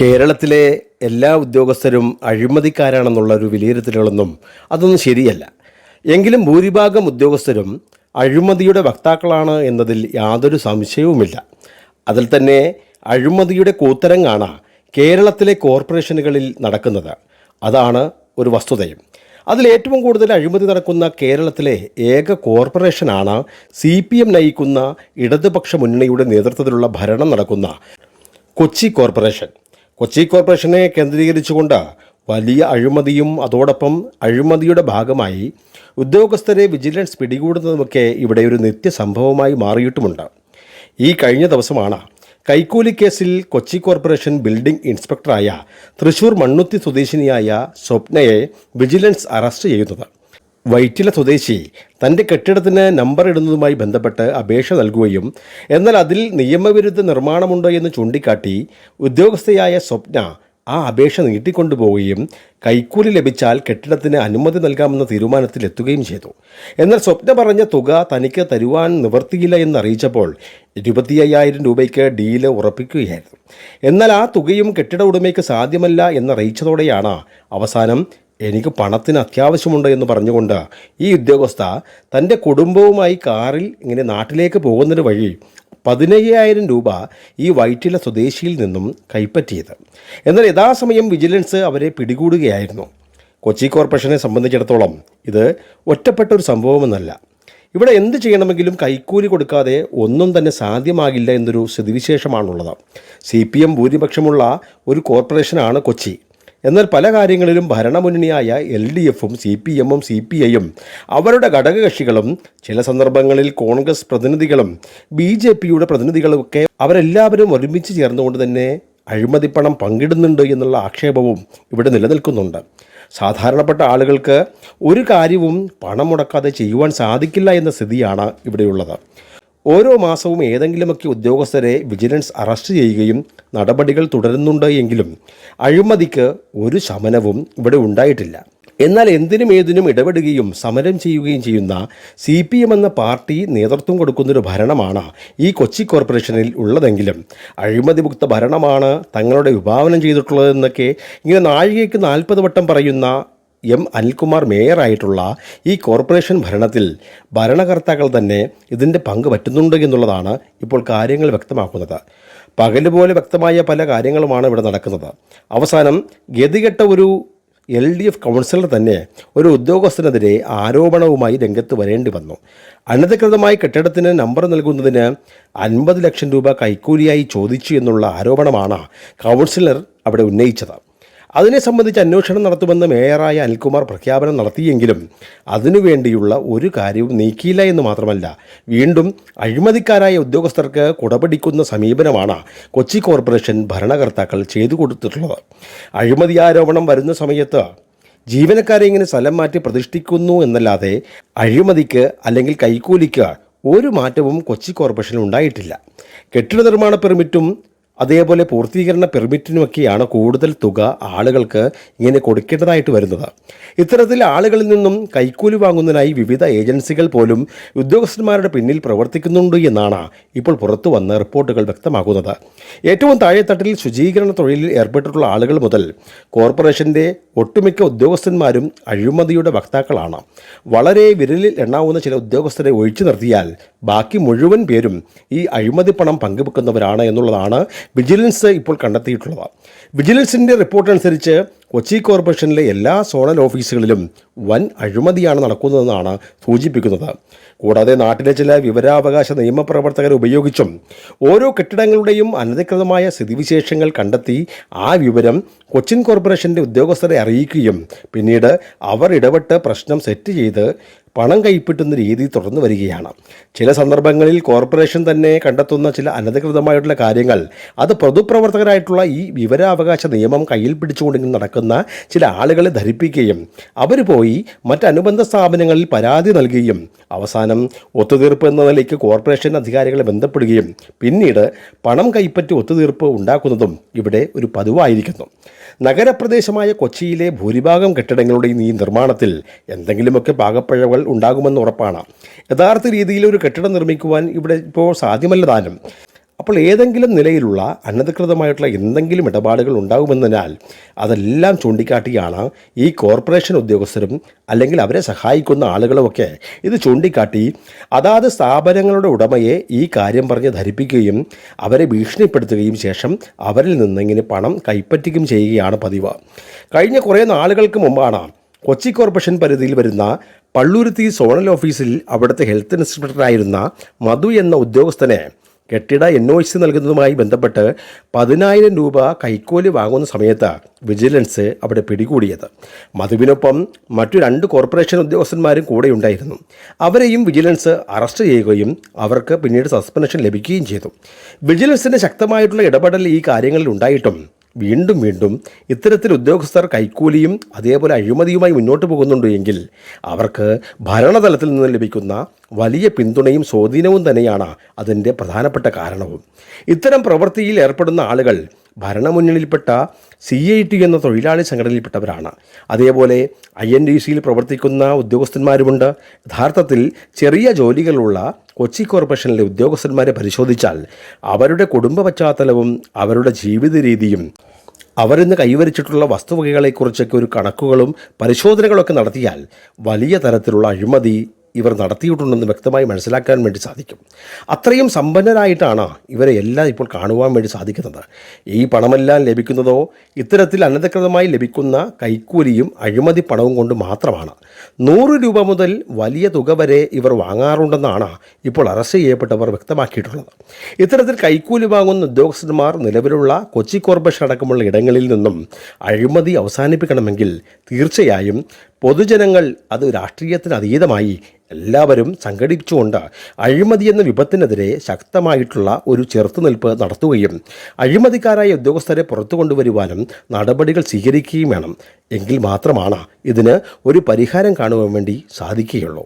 കേരളത്തിലെ എല്ലാ ഉദ്യോഗസ്ഥരും അഴിമതിക്കാരാണെന്നുള്ള ഒരു വിലയിരുത്തലുകളൊന്നും അതൊന്നും ശരിയല്ല. എങ്കിലും ഭൂരിഭാഗം ഉദ്യോഗസ്ഥരും അഴിമതിയുടെ വക്താക്കളാണ് എന്നതിൽ യാതൊരു സംശയവുമില്ല. അതിൽ തന്നെ അഴിമതിയുടെ കൂത്തരങ്ങാണ് കേരളത്തിലെ കോർപ്പറേഷനുകളിൽ നടക്കുന്നത്. അതാണ് ഒരു വസ്തുതയും. അതിലേറ്റവും കൂടുതൽ അഴിമതി നടക്കുന്ന കേരളത്തിലെ ഏക കോർപ്പറേഷനാണ് സി പി എം നയിക്കുന്ന ഇടതുപക്ഷ മുന്നണിയുടെ നേതൃത്വത്തിലുള്ള ഭരണം നടക്കുന്ന കൊച്ചി കോർപ്പറേഷൻ. കൊച്ചി കോർപ്പറേഷനെ കേന്ദ്രീകരിച്ചുകൊണ്ട് വലിയ അഴിമതിയും അതോടൊപ്പം അഴിമതിയുടെ ഭാഗമായി ഉദ്യോഗസ്ഥരെ വിജിലൻസ് പിടികൂടുന്നതുമൊക്കെ ഇവിടെ ഒരു നിത്യസംഭവമായി മാറിയിട്ടുമുണ്ട്. ഈ കഴിഞ്ഞ ദിവസമാണ് കൈക്കൂലി കേസിൽ കൊച്ചി കോർപ്പറേഷൻ ബിൽഡിംഗ് ഇൻസ്പെക്ടറായ തൃശൂർ മണ്ണുത്തി സ്വദേശിനിയായ സ്വപ്നയെ വിജിലൻസ് അറസ്റ്റ് ചെയ്യുന്നത്. വൈറ്റില സ്വദേശി തന്റെ കെട്ടിടത്തിന് നമ്പർ ഇടുന്നതുമായി ബന്ധപ്പെട്ട് അപേക്ഷ നൽകുകയും എന്നാൽ അതിൽ നിയമവിരുദ്ധ നിർമ്മാണമുണ്ടോ എന്ന് ചൂണ്ടിക്കാട്ടി ഉദ്യോഗസ്ഥയായ സ്വപ്ന ആ അപേക്ഷ നീട്ടിക്കൊണ്ടുപോവുകയും കൈക്കൂലി ലഭിച്ചാൽ കെട്ടിടത്തിന് അനുമതി നൽകാമെന്ന തീരുമാനത്തിലെത്തുകയും ചെയ്തു. എന്നാൽ സ്വപ്ന പറഞ്ഞ തുക തനിക്ക് തരുവാൻ നിവർത്തിയില്ല എന്നറിയിച്ചപ്പോൾ ഇരുപത്തി അയ്യായിരം രൂപയ്ക്ക് ഡീൽ ഉറപ്പിക്കുകയായിരുന്നു. എന്നാൽ ആ തുകയും കെട്ടിട ഉടമയ്ക്ക് സാധ്യമല്ല എന്നറിയിച്ചതോടെയാണ് അവസാനം എനിക്ക് പണത്തിന് അത്യാവശ്യമുണ്ട് എന്ന് പറഞ്ഞുകൊണ്ട് ഈ ഉദ്യോഗസ്ഥ തന്റെ കുടുംബവുമായി കാറിൽ ഇങ്ങനെ നാട്ടിലേക്ക് പോകുന്നതിന് വഴി പതിനയ്യായിരം രൂപ ഈ വൈറ്റില സ്വദേശിയിൽ നിന്നും കൈപ്പറ്റിയത്. എന്നാൽ യഥാസമയം വിജിലൻസ് അവരെ പിടികൂടുകയായിരുന്നു. കൊച്ചി കോർപ്പറേഷനെ സംബന്ധിച്ചിടത്തോളം ഇത് ഒറ്റപ്പെട്ട ഒരു സംഭവമെന്നല്ല. ഇവിടെ എന്ത് ചെയ്യണമെങ്കിലും കൈക്കൂലി കൊടുക്കാതെ ഒന്നും തന്നെ സാധ്യമാകില്ല എന്നൊരു സ്ഥിതിവിശേഷമാണുള്ളത്. സി പി എം ഭൂരിപക്ഷമുള്ള ഒരു കോർപ്പറേഷനാണ് കൊച്ചി. എന്നാൽ പല കാര്യങ്ങളിലും ഭരണമുന്നണിയായ എൽ ഡി എഫും സി പി എമ്മും സി പി ഐയും അവരുടെ ഘടകകക്ഷികളും ചില സന്ദർഭങ്ങളിൽ കോൺഗ്രസ് പ്രതിനിധികളും ബി ജെ പിയുടെ പ്രതിനിധികളുമൊക്കെ അവരെല്ലാവരും ഒരുമിച്ച് ചേർന്നുകൊണ്ട് തന്നെ അഴിമതിപ്പണം പങ്കിടുന്നുണ്ട് എന്നുള്ള ആക്ഷേപവും ഇവിടെ നിലനിൽക്കുന്നുണ്ട്. സാധാരണപ്പെട്ട ആളുകൾക്ക് ഒരു കാര്യവും പണം മുടക്കാതെ ചെയ്യുവാൻ സാധിക്കില്ല എന്ന സ്ഥിതിയാണ് ഇവിടെയുള്ളത്. ഓരോ മാസവും ഏതെങ്കിലുമൊക്കെ ഉദ്യോഗസ്ഥരെ വിജിലൻസ് അറസ്റ്റ് ചെയ്യുകയും നടപടികൾ തുടരുന്നുണ്ട് എങ്കിലും അഴിമതിക്ക് ഒരു ശമനവും ഇവിടെ ഉണ്ടായിട്ടില്ല. എന്നാൽ എന്തിനും ഏതിനും ഇടപെടുകയും സമരം ചെയ്യുകയും ചെയ്യുന്ന സി പി എം എന്ന പാർട്ടി നേതൃത്വം കൊടുക്കുന്നൊരു ഭരണമാണ് ഈ കൊച്ചി കോർപ്പറേഷനിൽ ഉള്ളതെങ്കിലും അഴിമതിമുക്ത ഭരണമാണ് തങ്ങളുടെ വിഭാവനം ചെയ്തിട്ടുള്ളതെന്നൊക്കെ ഇങ്ങനെ നാഴികയ്ക്ക് നാൽപ്പത് വട്ടം പറയുന്ന എം അനിൽകുമാർ മേയറായിട്ടുള്ള ഈ കോർപ്പറേഷൻ ഭരണത്തിൽ ഭരണകർത്താക്കൾ തന്നെ ഇതിന്റെ പങ്ക് പറ്റുന്നുണ്ട് എന്നുള്ളതാണ് ഇപ്പോൾ കാര്യങ്ങൾ വ്യക്തമാക്കുന്നത്. പകലുപോലെ വ്യക്തമായ പല കാര്യങ്ങളുമാണ് ഇവിടെ നടക്കുന്നത്. അവസാനം ഗതികെട്ട ഒരു എൽ ഡി എഫ് കൗൺസിലർ തന്നെ ഒരു ഉദ്യോഗസ്ഥനെതിരെ ആരോപണവുമായി രംഗത്ത് വരേണ്ടി വന്നു. അനധികൃതമായി കെട്ടിടത്തിന് നമ്പർ നൽകുന്നതിന് അൻപത് ലക്ഷം രൂപ കൈക്കൂലിയായി ചോദിച്ചു എന്നുള്ള ആരോപണമാണ് കൗൺസിലർ അവിടെ ഉന്നയിച്ചത്. അതിനെ സംബന്ധിച്ച് അന്വേഷണം നടത്തുമെന്ന് മേയറായ അനിൽകുമാർ പ്രഖ്യാപനം നടത്തിയെങ്കിലും അതിനുവേണ്ടിയുള്ള ഒരു കാര്യവും നീക്കിയില്ല എന്ന് മാത്രമല്ല വീണ്ടും അഴിമതിക്കാരായ ഉദ്യോഗസ്ഥർക്ക് കുടപിടിക്കുന്ന സമീപനമാണ് കൊച്ചി കോർപ്പറേഷൻ ഭരണകർത്താക്കൾ ചെയ്തു കൊടുത്തിട്ടുള്ളത്. അഴിമതി ആരോപണം വരുന്ന സമയത്ത് ജീവനക്കാരെ ഇങ്ങനെ സ്ഥലം മാറ്റി പ്രതിഷ്ഠിക്കുന്നു എന്നല്ലാതെ അഴിമതിക്ക് അല്ലെങ്കിൽ കൈക്കൂലിക്ക് ഒരു മാറ്റവും കൊച്ചി കോർപ്പറേഷനിൽ ഉണ്ടായിട്ടില്ല. കെട്ടിട നിർമ്മാണ പെർമിറ്റും അതേപോലെ പൂർത്തീകരണ പെർമിറ്റിനുമൊക്കെയാണ് കൂടുതൽ തുക ആളുകൾക്ക് ഇങ്ങനെ കൊടുക്കേണ്ടതായിട്ട് വരുന്നത്. ഇത്തരത്തിൽ ആളുകളിൽ നിന്നും കൈക്കൂലി വാങ്ങുന്നതിനായി വിവിധ ഏജൻസികൾ പോലും ഉദ്യോഗസ്ഥന്മാരുടെ പിന്നിൽ പ്രവർത്തിക്കുന്നുണ്ട് എന്നാണ് ഇപ്പോൾ പുറത്തു വന്ന റിപ്പോർട്ടുകൾ വ്യക്തമാക്കുന്നത്. ഏറ്റവും താഴെത്തട്ടിൽ ശുചീകരണ തൊഴിലിൽ ഏർപ്പെട്ടിട്ടുള്ള ആളുകൾ മുതൽ കോർപ്പറേഷന്റെ ഒട്ടുമിക്ക ഉദ്യോഗസ്ഥന്മാരും അഴിമതിയുടെ വക്താക്കളാണ്. വളരെ വിരലിൽ എണ്ണാവുന്ന ചില ഉദ്യോഗസ്ഥരെ ഒഴിച്ചു നിർത്തിയാൽ ബാക്കി മുഴുവൻ പേരും ഈ അഴിമതി പണം പങ്കുവെക്കുന്നവരാണ് എന്നുള്ളതാണ് വിജിലൻസ് ഇപ്പോൾ കണ്ടെത്തിയിട്ടുള്ളത്. വിജിലൻസിന്റെ റിപ്പോർട്ട് അനുസരിച്ച് കൊച്ചി കോർപ്പറേഷനിലെ എല്ലാ സോണൽ ഓഫീസുകളിലും വൻ അഴിമതിയാണ് നടക്കുന്നതെന്നാണ് സൂചിപ്പിക്കുന്നത്. കൂടാതെ നാട്ടിലെ ചില വിവരാവകാശ നിയമപ്രവർത്തകരെ ഉപയോഗിച്ചും ഓരോ കെട്ടിടങ്ങളുടെയും അനധികൃതമായ സ്ഥിതിവിശേഷങ്ങൾ കണ്ടെത്തി ആ വിവരം കൊച്ചിൻ കോർപ്പറേഷന്റെ ഉദ്യോഗസ്ഥരെ അറിയിക്കുകയും പിന്നീട് അവർ ഇടപെട്ട് പ്രശ്നം സെറ്റ് ചെയ്ത് പണം കൈപ്പറ്റുന്ന രീതി തുടർന്നു വരികയാണ്. ചില സന്ദർഭങ്ങളിൽ കോർപ്പറേഷൻ തന്നെ കണ്ടെത്തുന്ന ചില അനധികൃതമായിട്ടുള്ള കാര്യങ്ങൾ അത് പൊതുപ്രവർത്തകരായിട്ടുള്ള ഈ വിവരാവകാശ നിയമം കയ്യിൽ പിടിച്ചുകൊണ്ട് നടക്കുന്ന ചില ആളുകളെ ധരിപ്പിക്കുകയും അവർ പോയി മറ്റനുബന്ധ സ്ഥാപനങ്ങളിൽ പരാതി നൽകുകയും അവസാനം ഒത്തുതീർപ്പ് എന്ന നിലയ്ക്ക് കോർപ്പറേഷൻ അധികാരികളെ ബന്ധപ്പെടുകയും പിന്നീട് പണം കൈപ്പറ്റി ഒത്തുതീർപ്പ് ഉണ്ടാക്കുന്നതും ഇവിടെ ഒരു പതിവായിരിക്കുന്നു. നഗരപ്രദേശമായ കൊച്ചിയിലെ ഭൂരിഭാഗം കെട്ടിടങ്ങളുടെയും ഈ നിർമ്മാണത്തിൽ എന്തെങ്കിലുമൊക്കെ ഉണ്ടാകുമെന്ന് ഉറപ്പാണ്. യഥാർത്ഥ രീതിയിൽ ഒരു കെട്ടിടം നിർമ്മിക്കുവാൻ ഇവിടെ ഇപ്പോൾ സാധ്യമല്ല താനും. അപ്പോൾ ഏതെങ്കിലും നിലയിലുള്ള അനധികൃതമായിട്ടുള്ള എന്തെങ്കിലും ഇടപാടുകൾ ഉണ്ടാകുമെന്നതിനാൽ അതെല്ലാം ചൂണ്ടിക്കാട്ടിയാണ് ഈ കോർപ്പറേഷൻ ഉദ്യോഗസ്ഥരും അല്ലെങ്കിൽ അവരെ സഹായിക്കുന്ന ആളുകളുമൊക്കെ ഇത് ചൂണ്ടിക്കാട്ടി അതാത് സ്ഥാപനങ്ങളുടെ ഉടമയെ ഈ കാര്യം പറഞ്ഞ് ധരിപ്പിക്കുകയും അവരെ ഭീഷണിപ്പെടുത്തുകയും ശേഷം അവരിൽ നിന്നിങ്ങനെ പണം കൈപ്പറ്റുകയും ചെയ്യുകയാണ് പതിവ്. കഴിഞ്ഞ കുറേ നാളുകൾക്ക് മുമ്പാണ് കൊച്ചി കോർപ്പറേഷൻ പരിധിയിൽ വരുന്ന പള്ളുരുത്തി സോണൽ ഓഫീസിൽ അവിടുത്തെ ഹെൽത്ത് ഇൻസ്പെക്ടറായിരുന്ന മധു എന്ന ഉദ്യോഗസ്ഥനെ കെട്ടിട എൻ ഒ സി നൽകുന്നതുമായി ബന്ധപ്പെട്ട് പതിനായിരം രൂപ കൈക്കോലി വാങ്ങുന്ന സമയത്ത് വിജിലൻസ് അവിടെ പിടികൂടിയത്. മധുവിനൊപ്പം മറ്റു രണ്ട് കോർപ്പറേഷൻ ഉദ്യോഗസ്ഥന്മാരും കൂടെ ഉണ്ടായിരുന്നു അവരെയും വിജിലൻസ് അറസ്റ്റ് ചെയ്യുകയും അവർക്ക് പിന്നീട് സസ്പെൻഷൻ ലഭിക്കുകയും ചെയ്തു. വിജിലൻസിന്റെ ശക്തമായിട്ടുള്ള ഇടപെടൽ ഈ കാര്യങ്ങളിൽ ഉണ്ടായിട്ടും വീണ്ടും വീണ്ടും ഇത്തരത്തിൽ ഉദ്യോഗസ്ഥർ കൈക്കൂലിയും അതേപോലെ അഴിമതിയുമായി മുന്നോട്ട് പോകുന്നുണ്ട് എങ്കിൽ അവർക്ക് ഭരണതലത്തിൽ നിന്ന് ലഭിക്കുന്ന വലിയ പിന്തുണയും സ്വാധീനവും തന്നെയാണ് അതിന്റെ പ്രധാനപ്പെട്ട കാരണവും. ഇത്തരം പ്രവൃത്തിയിൽ ഏർപ്പെടുന്ന ആളുകൾ ഭരണമുന്നണിയിൽപ്പെട്ട സി ഐ ടി എന്ന തൊഴിലാളി സംഘടനയിൽപ്പെട്ടവരാണ്. അതേപോലെ ഐ എൻ ഡി സിയിൽ പ്രവർത്തിക്കുന്ന ഉദ്യോഗസ്ഥന്മാരുമുണ്ട്. യഥാർത്ഥത്തിൽ ചെറിയ ജോലികളുള്ള കൊച്ചി കോർപ്പറേഷനിലെ ഉദ്യോഗസ്ഥന്മാരെ പരിശോധിച്ചാൽ അവരുടെ കുടുംബ പശ്ചാത്തലവും അവരുടെ ജീവിത രീതിയും അവരിന്ന് കൈവരിച്ചിട്ടുള്ള വസ്തുവകകളെക്കുറിച്ചൊക്കെ ഒരു കണക്കുകളും പരിശോധനകളൊക്കെ നടത്തിയാൽ വലിയ തരത്തിലുള്ള അഴിമതി ഇവർ നടത്തിയിട്ടുണ്ടെന്ന് വ്യക്തമായി മനസ്സിലാക്കാൻ വേണ്ടി സാധിക്കും. അത്രയും സമ്പന്നരായിട്ടാണ് ഇവരെ എല്ലാം ഇപ്പോൾ കാണുവാൻ വേണ്ടി സാധിക്കുന്നത്. ഈ പണമെല്ലാം ലഭിക്കുന്നതോ ഇത്തരത്തിൽ അനധികൃതമായി ലഭിക്കുന്ന കൈക്കൂലിയും അഴിമതി പണവും കൊണ്ട് മാത്രമാണ്. നൂറ് രൂപ മുതൽ വലിയ തുക വരെ ഇവർ വാങ്ങാറുണ്ടെന്നാണ് ഇപ്പോൾ അറസ്റ്റ് ചെയ്യപ്പെട്ടവർ വ്യക്തമാക്കിയിട്ടുള്ളത്. ഇത്തരത്തിൽ കൈക്കൂലി വാങ്ങുന്ന ഉദ്യോഗസ്ഥന്മാർ നിലവിലുള്ള കൊച്ചി കോർപ്പറേഷൻ അടക്കമുള്ള ഇടങ്ങളിൽ നിന്നും അഴിമതി അവസാനിപ്പിക്കണമെങ്കിൽ തീർച്ചയായും പൊതുജനങ്ങൾ അത് രാഷ്ട്രീയത്തിന് അതീതമായി എല്ലാവരും സംഘടിച്ചുകൊണ്ട് അഴിമതി എന്ന വിപത്തിനെതിരെ ശക്തമായിട്ടുള്ള ഒരു ചെറുത്തുനിൽപ്പ് നടത്തുകയും അഴിമതിക്കാരായ ഉദ്യോഗസ്ഥരെ പുറത്തു കൊണ്ടുവരുവാനും നടപടികൾ സ്വീകരിക്കുകയും വേണം. എങ്കിൽ മാത്രമാണ് ഇതിന് ഒരു പരിഹാരം കാണുവാൻ വേണ്ടി സാധിക്കുകയുള്ളൂ.